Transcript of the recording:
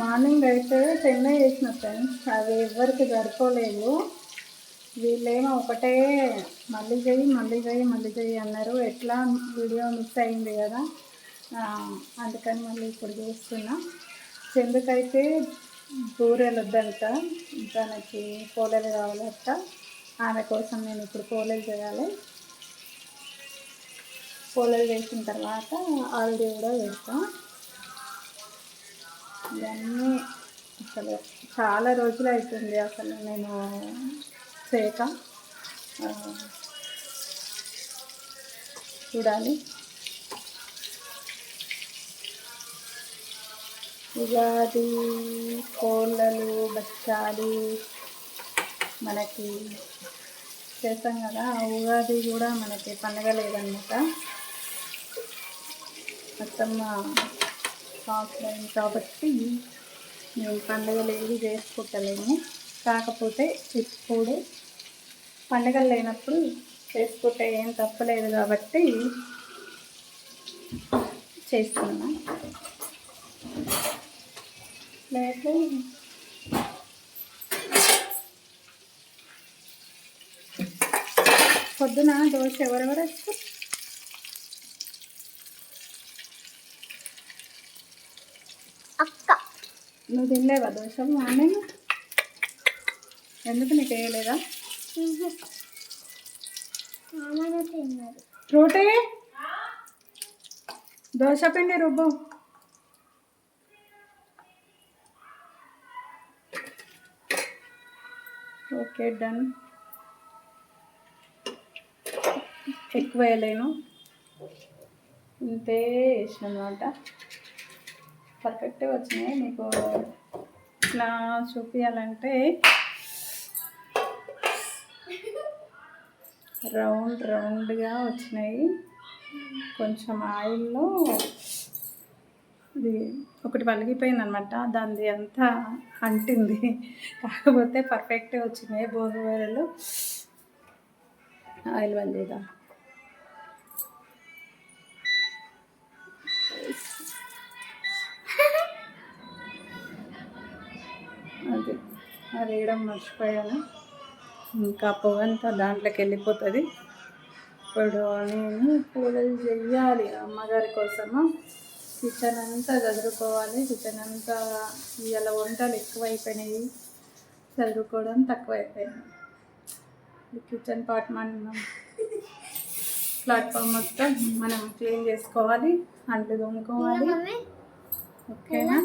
Morning అయితే చెన్నై చేసిన friends. అవి ఎవరికి సరిపోలేదు. వీళ్ళేమో ఒకటే మళ్ళీ చెయ్యి మళ్ళీ చెయ్యి మళ్ళీ చెయ్యి అన్నారు. ఎట్లా వీడియో మిస్ అయింది కదా. అందుకని మళ్ళీ ఇప్పుడు చూస్తున్నా. చెందుకైతే బూరెలు వద్దంట. తనకి పోలేలు కావాలంట. ఆమె కోసం నేను ఇప్పుడు పోలేలు చేయాలి. పోలేలు చేసిన తర్వాత ఆల్రెడీ కూడా వేస్తాను ఇవన్నీ అసలు చాలా రోజులు అవుతుంది అసలు నేను చేయక. చూడాలి. ఉగాది కోళ్ళలు బచ్చాలు మనకి చేస్తాం కదా. ఆ ఉగాది కూడా మనకి పండగ లేదన్నమాట అత్తమ్మ ఆఫ్లైన్ కాబట్టి మేము పండుగలు ఏవి చేసుకుంటలేము కాకపోతే ఇప్పుడు పండుగలు లేనప్పుడు చేసుకుంటే ఏం తప్పలేదు కాబట్టి చేస్తున్నా. లేదు. పొద్దున దోశ ఎవరెవరు వచ్చారు? అక్క. నువ్వు తినలేవా దోశ? మార్నింగ్ ఎందుకు నీకు వేయలేదా? రోటీ? దోశ పిండి రుబ్బు. Okay done. ఎక్కువ వేయలేను. ఇంతే వేసిన అనమాట పర్ఫెక్ట్గా వచ్చినాయి. మీకు ఇట్లా చూపించాలంటే రౌండ్ రౌండ్గా వచ్చినాయి. కొంచెం ఆయిల్లో ఇది ఒకటి పలిగిపోయింది అనమాట దానిది అంతా అంటింది. కాకపోతే పర్ఫెక్ట్గా వచ్చినాయి బోధవరలు ఆయిల్ బంద్ చేద్దాం. వేయడం మర్చిపోయాను. ఇంకా పొగంతా దాంట్లోకి వెళ్ళిపోతుంది. ఇప్పుడు నేను పూజలు చెయ్యాలి అమ్మగారి కోసము. కిచెన్ అంతా చదువుకోవాలి. కిచెన్ అంతా ఇవాళ వంటలు ఎక్కువైపోయినాయి. చదువుకోవడం తక్కువైపోయింది. కిచెన్ పార్ట్ మనం ప్లాట్ఫామ్ మొత్తం మనం క్లీన్ చేసుకోవాలి. అంట్లు తోముకోవాలి. ఓకేనా?